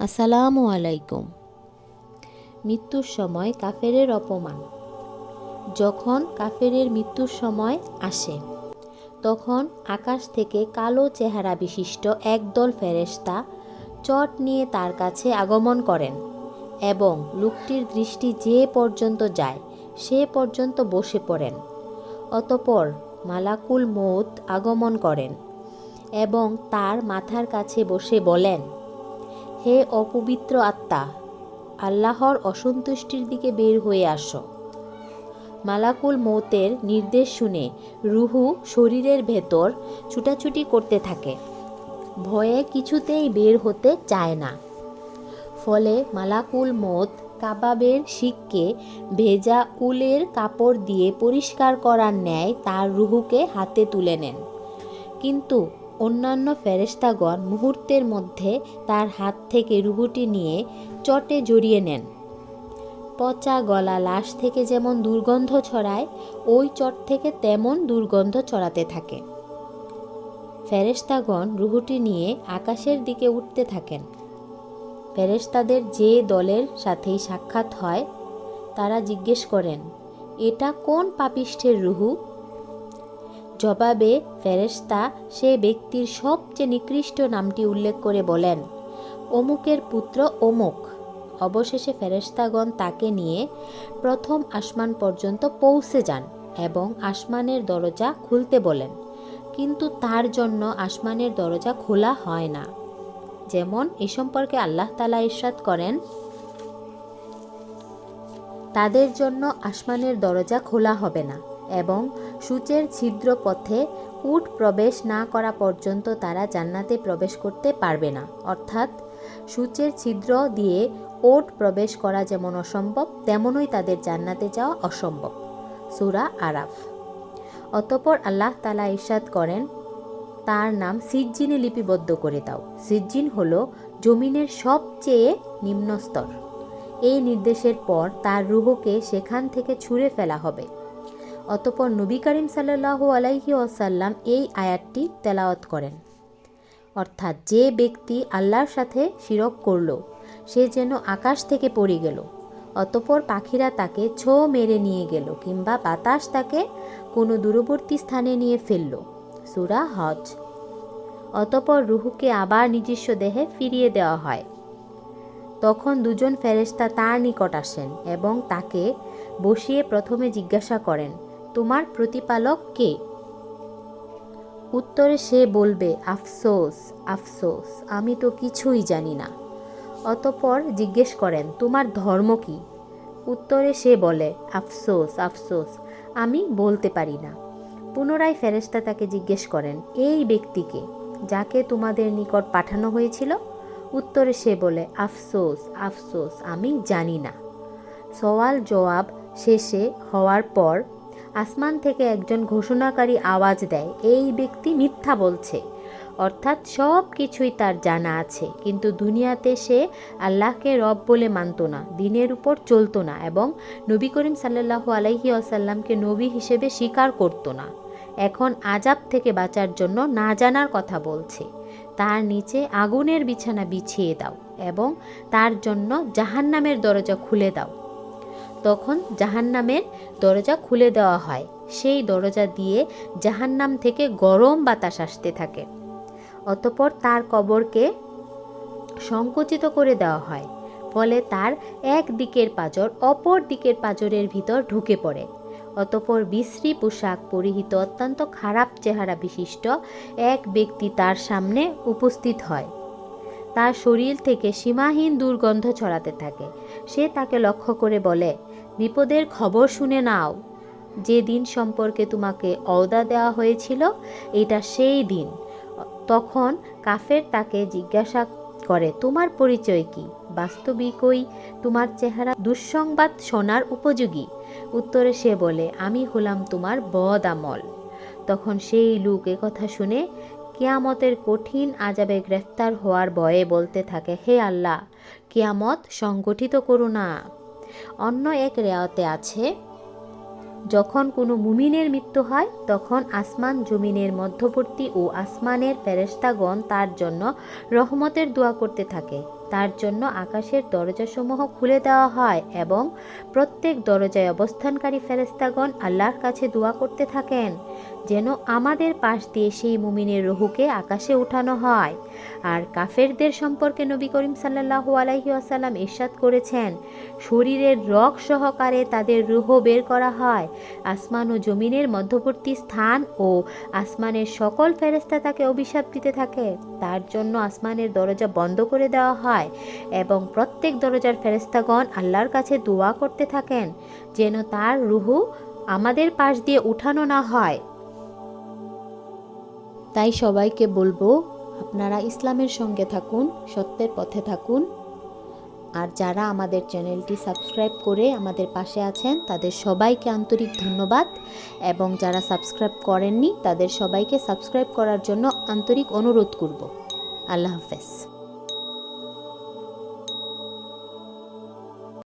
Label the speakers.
Speaker 1: আসসালামু আলাইকুম। মৃত্যুর সময় কাফেরের অপমান। যখন কাফেরের মৃত্যুর সময় আসে, তখন আকাশ থেকে কালো চেহারা বিশিষ্ট একদল ফেরেশতা চট নিয়ে তার কাছে আগমন করেন এবং লোকটির দৃষ্টি যে পর্যন্ত যায়, সে পর্যন্ত বসে পড়েন। অতপর মালাকুল মৌত আগমন করেন এবং তার মাথার কাছে বসে বলেন হে অপবিত্র আত্মা, আল্লাহর অসন্তুষ্টির দিকে বের হয়ে আসো। মালাকুল মৌতের নির্দেশ শুনে রুহু শরীরের ভেতর ছুটাছুটি করতে থাকে। ভয়ে কিছুতেই বের হতে চায় না। ফলে মালাকুল মত কাবাবের শিককে ভেজা উলের কাপড় দিয়ে পরিষ্কার করার ন্যায় তার রুহুকে হাতে তুলে নেন। কিন্তু অন্যান্য ফেরেশতাগণ মুহূর্তের মধ্যে তার হাত থেকে রুহুটি নিয়ে চটে জড়িয়ে নেন। পচা গলা লাশ থেকে যেমন দুর্গন্ধ ছড়ায়, ওই চট থেকে তেমন দুর্গন্ধ ছড়াতে থাকে। ফেরেশতাগণ রুহুটি নিয়ে আকাশের দিকে উঠতে থাকেন। ফেরেশতাদের যে দলের সাথেই সাক্ষাৎ হয়, তারা জিজ্ঞেস করেন, এটা কোন পাপিষ্ঠের রুহু? জবাবে ফেরেশতা সে ব্যক্তির সবচেয়ে নিকৃষ্ট নামটি উল্লেখ করে বলেন, অমুকের পুত্র অমুক। অবশেষে ফেরেশতাগণ তাকে নিয়ে প্রথম আসমান পর্যন্ত পৌঁছে যান এবং আসমানের দরজা খুলতে বলেন, কিন্তু তার জন্য আসমানের দরজা খোলা হয় না। যেমন এ সম্পর্কে আল্লাহ তালা ইরশাদ করেন, তাদের জন্য আসমানের দরজা খোলা হবে না। এবং সূচের ছিদ্র পথে উট প্রবেশ না করা পর্যন্ত তারা জান্নাতে প্রবেশ করতে পারবে না। অর্থাৎ সূচের ছিদ্র দিয়ে ওট প্রবেশ করা যেমন অসম্ভব, তেমনই তাদের জান্নাতে যাওয়া অসম্ভব। সুরা আরাফ। অতপর আল্লাহ তালা ইরশাদ করেন, তার নাম সিজ্জিনে লিপিবদ্ধ করে দাও। সিজ্জিন হল জমিনের সবচেয়ে নিম্নস্তর। এই নির্দেশের পর তার রুহকে সেখান থেকে ছুঁড়ে ফেলা হবে। অতপর নবী করিম সাল্লাহ আলাইহি ওয়াসাল্লাম এই আয়াতটি তেলাওয়াত করেন। অর্থাৎ যে ব্যক্তি আল্লাহর সাথে শিরক করল, সে যেন আকাশ থেকে পড়ে গেল, অতপর পাখিরা তাকে ছো মেরে নিয়ে গেল কিংবা বাতাস তাকে কোনো দূরবর্তী স্থানে নিয়ে ফেলল। সুরা হজ। অতপর রুহুকে আবার নিজস্ব দেহে ফিরিয়ে দেওয়া হয়। তখন দুজন ফেরেশতা তার নিকট আসেন এবং তাকে বসিয়ে প্রথমে জিজ্ঞাসা করেন তোমার প্রতিপালক কে? উত্তরে সে বলবে, আফসোস আফসোস, আমি তো কিছুই জানি না। অতপর জিজ্ঞেস করেন, তোমার ধর্ম কি? উত্তরে সে বলে, আফসোস আফসোস, আমি বলতে পারি না। পুনরায় ফেরেস্তা তাকে জিজ্ঞেস করেন, এই ব্যক্তিকে যাকে তোমাদের নিকট পাঠানো হয়েছিল? উত্তরে সে বলে, আফসোস আফসোস, আমি জানি না। সওয়াল জবাব শেষে হওয়ার পর আসমান থেকে একজন ঘোষণাকারী আওয়াজ দেয়, এই ব্যক্তি মিথ্যা বলছে। অর্থাৎ সব কিছুই তার জানা আছে, কিন্তু দুনিয়াতে সে আল্লাহকে রব বলে মানত না, দিনের উপর চলতো না এবং নবী করিম সাল্লাহু আলাইহি আসাল্লামকে নবী হিসেবে স্বীকার করতো না। এখন আজাব থেকে বাঁচার জন্য না জানার কথা বলছে। তার নিচে আগুনের বিছানা বিছিয়ে দাও এবং তার জন্য জাহান্নামের দরজা খুলে দাও। তখন জাহান্নামের দরজা খুলে দেওয়া হয়। সেই দরজা দিয়ে জাহান্নাম থেকে গরম বাতাস আসতে থাকে। অতপর তার কবরকে সংকুচিত করে দেওয়া হয়। ফলে তার এক দিকের পাজর অপর দিকের পাজরের ভিতর ঢুকে পড়ে। অতপর বিশ্রী পোশাক পরিহিত অত্যন্ত খারাপ চেহারা বিশিষ্ট এক ব্যক্তি তার সামনে উপস্থিত হয়। তার শরীর থেকে সীমাহীন দুর্গন্ধ ছড়াতে থাকে। সে তাকে লক্ষ্য করে বলে বিপদের খবর শুনে নাও। যে দিন সম্পর্কে তোমাকে অওদা দেওয়া হয়েছিল এটা সেই দিন। তখন কাফের তাকে জিজ্ঞাসা করে, তোমার পরিচয় কি? বাস্তবিকই তোমার চেহারা দুঃসংবাদ শোনার উপযোগী? উত্তরে সে বলে, আমি হলাম তোমার বদ আমল। তখন সেই লোক কথা শুনে কেয়ামতের কঠিন আজাবে গ্রেফতার হওয়ার ভয়ে বলতে থাকে, হে আল্লাহ, কেয়ামত সংগঠিত করো না। অন্য এক রেওয়াতে আছে। যখন কোনো মুমিনের মৃত্যু হয়, তখন আসমান জমিনের মধ্যবর্তী ও আসমানের ফেরেস্তাগণ তার জন্য রহমতের দোয়া করতে থাকে। তার জন্য আকাশের দরজাসমূহ খুলে দেওয়া হয় এবং প্রত্যেক দরজায় অবস্থানকারী ফেরেস্তাগণ আল্লাহর কাছে দোয়া করতে থাকেন। যেন আমাদের পাশ দিয়ে সেই মুমিনের রুহুকে আকাশে উঠানো হয়। আর কাফেরদের সম্পর্কে নবী করিম সাল্লাহু আলাইহি আসাল্লাম ইরশাদ করেছেন, শরীরের রক সহকারে তাদের রুহ বের করা হয়। আসমান ও জমিনের মধ্যবর্তী স্থান ও আসমানের সকল ফেরেস্তা তাকে অভিশাপ দিতে থাকে। তার জন্য আসমানের দরজা বন্ধ করে দেওয়া হয় এবং প্রত্যেক দরজার ফেরেস্তাগণ আল্লাহর কাছে দোয়া করতে থাকেন, যেন তার রুহু আমাদের পাশ দিয়ে উঠানো না হয়। তাই সবাইকে বলব, আপনারা ইসলামের সঙ্গে থাকুন, সত্যের পথে থাকুন। আর যারা আমাদের চ্যানেলটি সাবস্ক্রাইব করে আমাদের পাশে আছেন, তাদের সবাইকে আন্তরিক ধন্যবাদ। এবং যারা সাবস্ক্রাইব করেননি, তাদের সবাইকে সাবস্ক্রাইব করার জন্য আন্তরিক অনুরোধ করব। আল্লাহ হাফেজ।